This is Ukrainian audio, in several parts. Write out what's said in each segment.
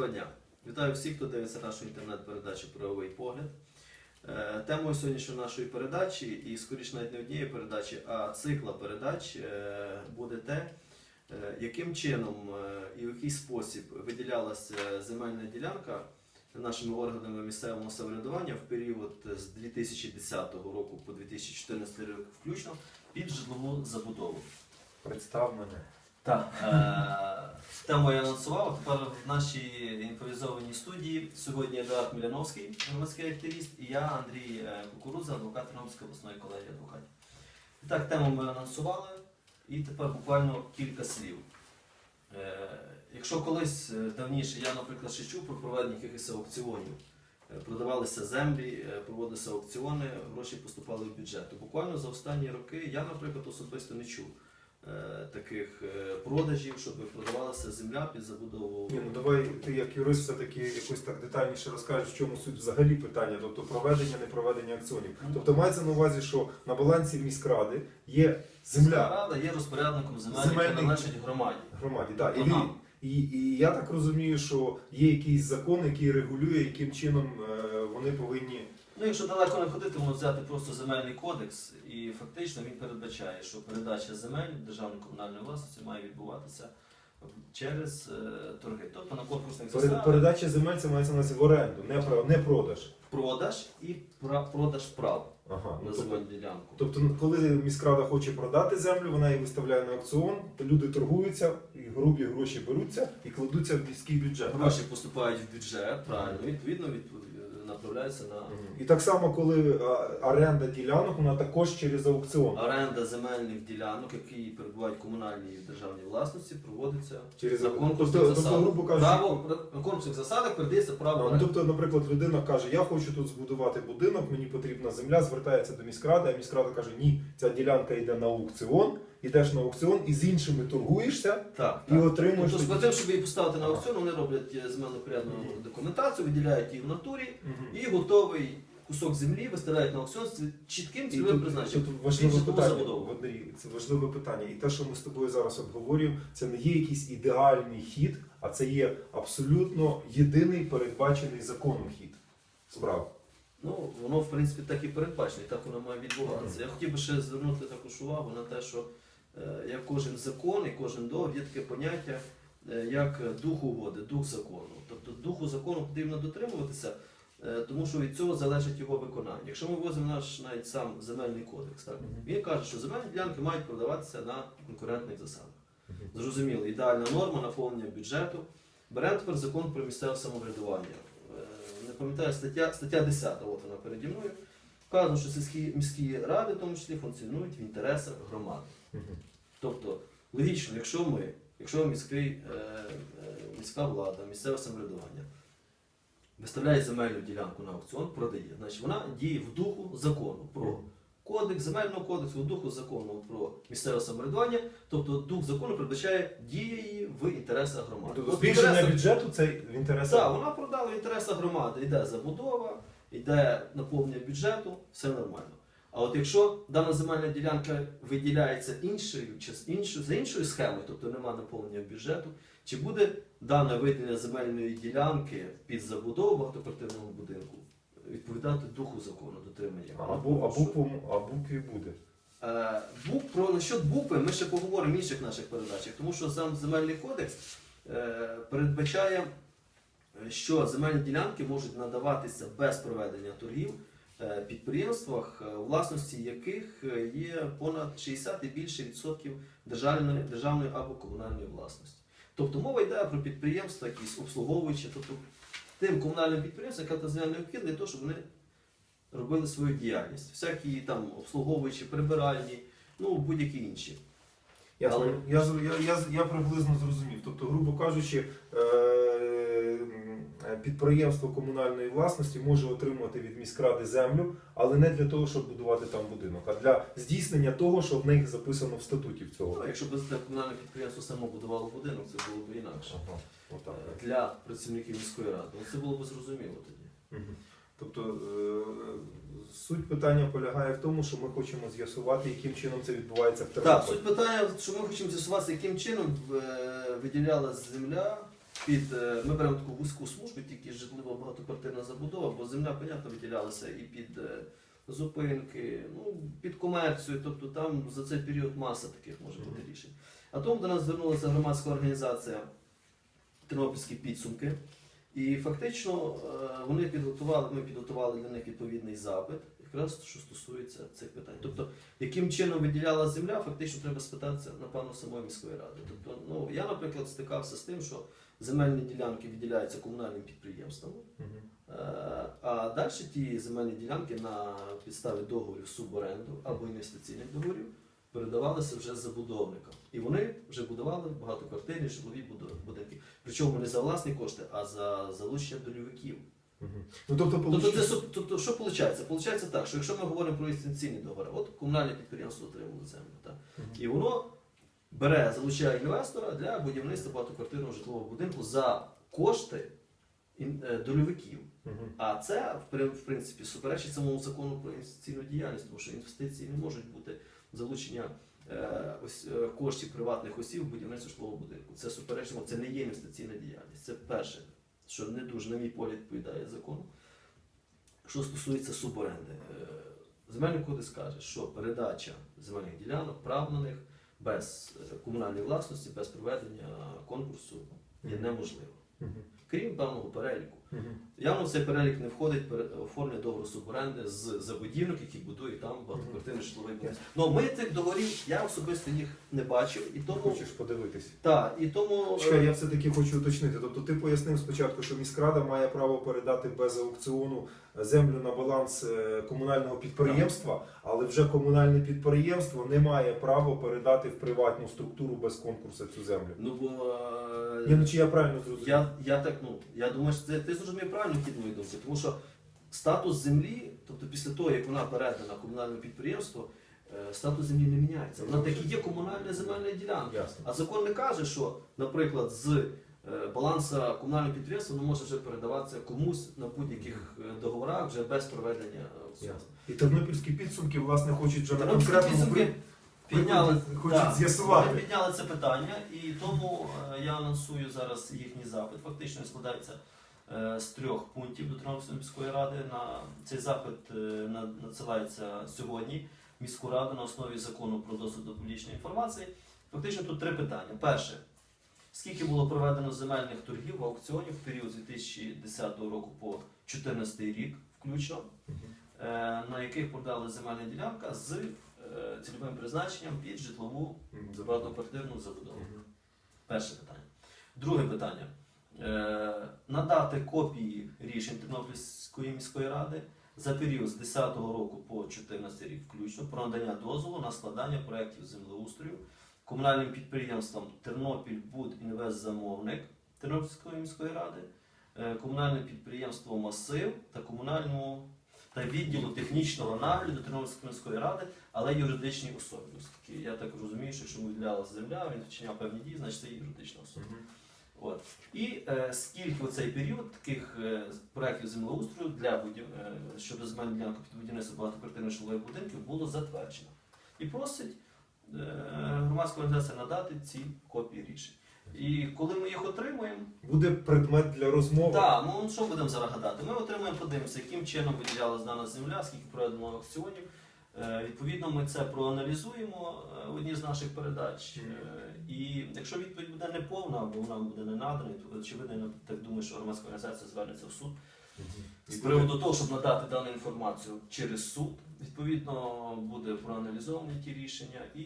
Доброго дня. Вітаю всіх, хто дивиться нашу інтернет-передачу Правовий погляд. Е, Темою сьогоднішньої нашої передачі, і скоріше навіть не однієї передачі, а цикла передач е, буде те, е, яким чином і в який спосіб виділялася земельна ділянка нашими органами місцевого самоврядування в період з 2010 року по 2014 рік включно під житлову забудову. Представ мене. Так. Е, Тему я анонсував. Тепер в нашій імпровізованій студії сьогодні Едуард Міляновський, громадський активіст, і я, Андрій е, Кукурудза, адвокат Тернопільської обласної колегії адвокатів. І так, тему ми анонсували, і тепер буквально кілька слів. Е, Якщо колись давніше я, наприклад, ще чув про проведення якихось аукціонів, продавалися землі, проводилися аукціони, гроші поступали в бюджет. То буквально за останні роки я, наприклад, особисто не чув таких е, продажів, щоб продавалася земля під забудову. Ні, ну давай ти як юрист все-таки якось так детальніше розкажеш, в чому суть взагалі питання, тобто проведення, не проведення акціонів. Тобто мається на увазі, що на балансі міськради є земля Рада є розпорядником земель, Земельний- які належать громаді. громаді. Да. І, і, і я так розумію, що є якийсь закон, який регулює, яким чином е, вони повинні. Ну, якщо далеко не ходити, можна взяти просто земельний кодекс, і фактично він передбачає, що передача земель державної комунальної власності має відбуватися через е, торги. Тобто на конкурсних засадах Передача земель це мається на увазі в оренду, не, про- не продаж. продаж і пра- продаж прав Ага. Ну, на тобто, земельну ділянку. тобто, коли міськрада хоче продати землю, вона її виставляє на аукціон, люди торгуються, і грубі гроші беруться і кладуться в міський бюджет. Гроші поступають в бюджет, правильно, відповідно від, направляються на І так само, коли а, оренда ділянок, вона також через аукціон. оренда земельних ділянок, які перебувають в комунальній і державній власності, проводиться Через на конкурсних тобто, засадах. тобто, грубо кажучи, Право на конкурсних засадах передається право. ну, оренди. тобто, наприклад, людина каже, я хочу тут збудувати будинок, мені потрібна земля, звертається до міськради, а міськрада каже, ні, ця ділянка йде на аукціон, йдеш на аукціон і з іншими торгуєшся Так, і так. отримуєш. Тобто, тоді- тим, щоб її поставити на аукціон, вони роблять е, земельно-порядну документацію, виділяють її в натурі Мгм. і готовий кусок землі виставляють на аукціон з чітким І цільовим тут, призначенням. тут важливе питання, забудову. Андрій, це важливе питання. І те, що ми з тобою зараз обговорюємо, це не є якийсь ідеальний хід, а це є абсолютно єдиний передбачений законом хід справ. Ну, воно, в принципі, так і передбачено, і так воно має відбуватися. Я хотів би ще звернути також увагу на те, що як кожен закон і кожен договір є таке поняття, е, як дух угоди, дух закону. Тобто духу закону потрібно дотримуватися, е, тому що від цього залежить його виконання. Якщо ми возимо наш навіть сам земельний кодекс, так, він каже, що земельні ділянки мають продаватися на конкурентних засадах. Зрозуміло, ідеальна норма наповнення бюджету. Беремо тепер закон про місцеве самоврядування. Е, Не пам'ятаю, стаття, стаття 10, от вона переді мною. Вказано, що сільські міські ради, в тому числі, функціонують в інтересах громади. Тобто, логічно, якщо ми, якщо міський, е, е, міська влада, місцеве самоврядування виставляє земельну ділянку на аукціон, продає, значить вона діє в духу закону про кодекс, земельного кодексу, в духу закону про місцеве самоврядування, тобто дух закону передбачає дії її в інтересах громади. Тобто збільшення бюджету це в інтересах. так, вона продала в інтересах громади. Йде забудова, йде наповнення бюджету, все нормально. А от якщо дана земельна ділянка виділяється іншою, іншою, за іншою схемою, тобто нема наповнення бюджету, чи буде дане виділення земельної ділянки під забудову багатоквартирного будинку відповідати духу закону дотримання? А, букві буде. Е, Бук, про насчет букви ми ще поговоримо в інших наших передачах, тому що сам земельний кодекс е, передбачає, що земельні ділянки можуть надаватися без проведення торгів підприємствах, е, власності яких е, є понад 60 і більше відсотків державної, державної або комунальної власності. Тобто мова йде про підприємства, якісь обслуговуючі, тобто тим комунальним підприємствам, яка та необхідна для того, щоб вони робили свою діяльність. Всякі там обслуговуючі, прибиральні, ну будь-які інші. Я, Але- я, я, я, я приблизно зрозумів. Тобто, грубо кажучи, е, підприємство комунальної власності може отримувати від міськради землю, але не для того, щоб будувати там будинок, а для здійснення того, що в них записано в статуті в цього. Ну, якщо б це комунальне підприємство само будувало будинок, це було б інакше. Ага, отак. Для працівників міської ради. Ну, Це було б зрозуміло тоді. Тобто е, суть питання полягає в тому, що ми хочемо з'ясувати, яким чином це відбувається в Так, Тернополі. суть питання, що ми хочемо з'ясувати, яким чином е, виділялась земля під е, ми беремо таку вузьку смужку, тільки житлова багатоквартирна забудова, бо земля, понятно, виділялася і під е, зупинки, ну, під комерцію, тобто там за цей період маса таких може бути рішень. А тому до нас звернулася громадська організація Тернопільські підсумки. І фактично е, вони підготували, ми підготували для них відповідний запит, якраз що стосується цих питань. Тобто, яким чином виділяла земля, фактично треба спитатися, напевно, самої міської ради. Тобто, ну я, наприклад, стикався з тим, що земельні ділянки виділяються комунальним підприємствам, е, а далі ті земельні ділянки на підставі договорів суборенду або інвестиційних договорів передавалися вже забудовникам. І вони вже будували багатоквартирні житлові будинки. Причому не за власні кошти, а за залучення дольовиків. Ну, тобто, Тобто, це, тобто, що виходить? Получається так, що якщо ми говоримо про інвестиційні договори, от комунальне підприємство отримало землю, так? І воно бере, залучає інвестора для будівництва багатоквартирного житлового будинку за кошти е, дольовиків. А це, в принципі, суперечить самому закону про інвестиційну діяльність, тому що інвестиції не можуть бути залучення е, ось, е, коштів приватних осіб в будівництво житлового будинку. Це суперечимо, це не є інвестиційна діяльність. Це перше, що не дуже, на мій погляд, відповідає закону. Що стосується суборенди, Е, земельний кодекс каже, що передача земельних ділянок, прав на них без е, комунальної власності, без проведення конкурсу є Мгм. неможливо. Крім певного переліку. Мгм. Явно в цей перелік не входить пере- оформлення договору суборенди з забудівник, який будує там багатоквартирний житловий будинок. Ну ми цих договорів, я особисто їх не бачив, і тому Хочеш подивитись? так, і тому е, Чекай, я все-таки хочу уточнити. Тобто ти пояснив спочатку, що міськрада має право передати без аукціону землю на баланс е, комунального підприємства, але вже комунальне підприємство не має права передати в приватну структуру без конкурсу цю землю. ну бо е, Ні, ну чи я правильно зрозумів? я, я так ну я думаю, що це ти зрозумів правильно хід моєї думки, тому що статус землі, тобто після того як вона передана комунальному підприємству, е, статус землі не міняється. Вона так і є комунальна земельна ділянка. Ясно. А закон не каже, що, наприклад, з е, баланса комунального підприємства воно може вже передаватися комусь на будь-яких е, договорах вже без проведення. Ясно. І тернопільські підсумки, власне, хочуть вже на конкретному Підняли, да, з'ясувати. Підняли це питання, і тому я анонсую зараз їхній запит. Фактично складається з трьох пунктів до Тернопільської міської ради. На цей запит е, надсилається сьогодні в міську раду на основі закону про доступ до публічної інформації. Фактично тут три питання. Перше. Скільки було проведено земельних торгів аукціонів в період з 2010 року по 2014 рік включно, е, на яких продали земельна ділянка з е, цільовим призначенням під житлову багатоквартирну забудову. Перше питання. Друге питання. Е, надати копії рішень Тернопільської міської ради за період з 10 року по 14 рік включно про надання дозволу на складання проєктів землеустрою комунальним підприємствам Тернопільбудінвестзамовник Тернопільської міської ради, е, комунальне підприємство Масив та комунальному та відділу технічного нагляду Тернопільської міської ради, але юридичній особі. Оскільки я так розумію, що якщо виділялася земля, він вчиняв певні дії, значить це юридична особа. От. І е, скільки у цей період таких е, проєктів землеустрою для будів... е, щодо земельних ділянок під будівництво багатоквартирних житлових будинків було затверджено. І просить е, громадська організація надати ці копії рішень. І коли ми їх отримуємо, Буде предмет для розмови. так, ну що будемо зараз гадати? Ми отримуємо, подивимося, яким чином виділялась дана земля, скільки проведено аукціонів. Е, Відповідно, ми це проаналізуємо е, в одній з наших передач. Е, І якщо відповідь буде неповна або вона буде не надана, то очевидно, я так думаю, що громадська організація звернеться в суд. З приводу того, щоб надати дану інформацію через суд. Відповідно, буде проаналізовані ті рішення, і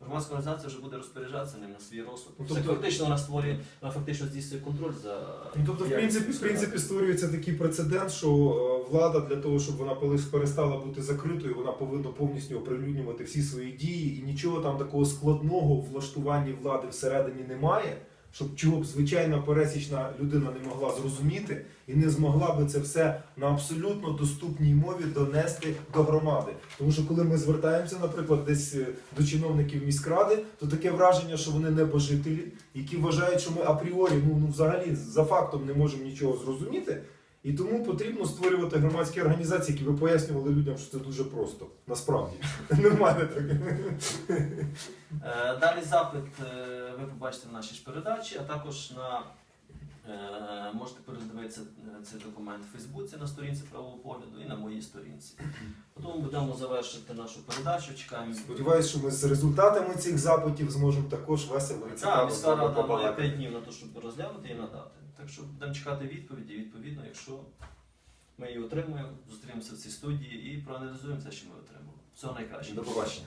громадська організація вже буде розпоряджатися ним на свій розсуд. Ну, Це тобто- фактично вона створює, вона фактично здійснює контроль за Ну, тобто, в принципі, в принципі, створюється такий прецедент, що е, влада для того, щоб вона пели- перестала бути закритою, вона повинна повністю оприлюднювати всі свої дії, і нічого там такого складного в влаштуванні влади всередині немає, щоб чого б звичайна пересічна людина не могла зрозуміти і не змогла би це все на абсолютно доступній мові донести до громади. Тому що коли ми звертаємося, наприклад, десь е, до чиновників міськради, то таке враження, що вони небожителі, які вважають, що ми апріорі, ну, ну взагалі за фактом не можемо нічого зрозуміти. І тому потрібно створювати громадські організації, які би пояснювали людям, що це дуже просто. Насправді. Нормально так. Е, Даний запит е, ви побачите в нашій ж передачі, а також на Е, Можете передивитися цей документ в Фейсбуці на сторінці правового погляду і на моїй сторінці. Потім будемо завершити нашу передачу. Чекаємо. Сподіваюсь, що ми з результатами цих запитів зможемо також весело і Так, цікаво з міська рада має 5 днів на те, щоб розглянути і надати. Так що будемо чекати відповіді. Відповідно, якщо ми її отримуємо, зустрінемося в цій студії і проаналізуємо те, що ми отримали. Всього найкращого. До побачення.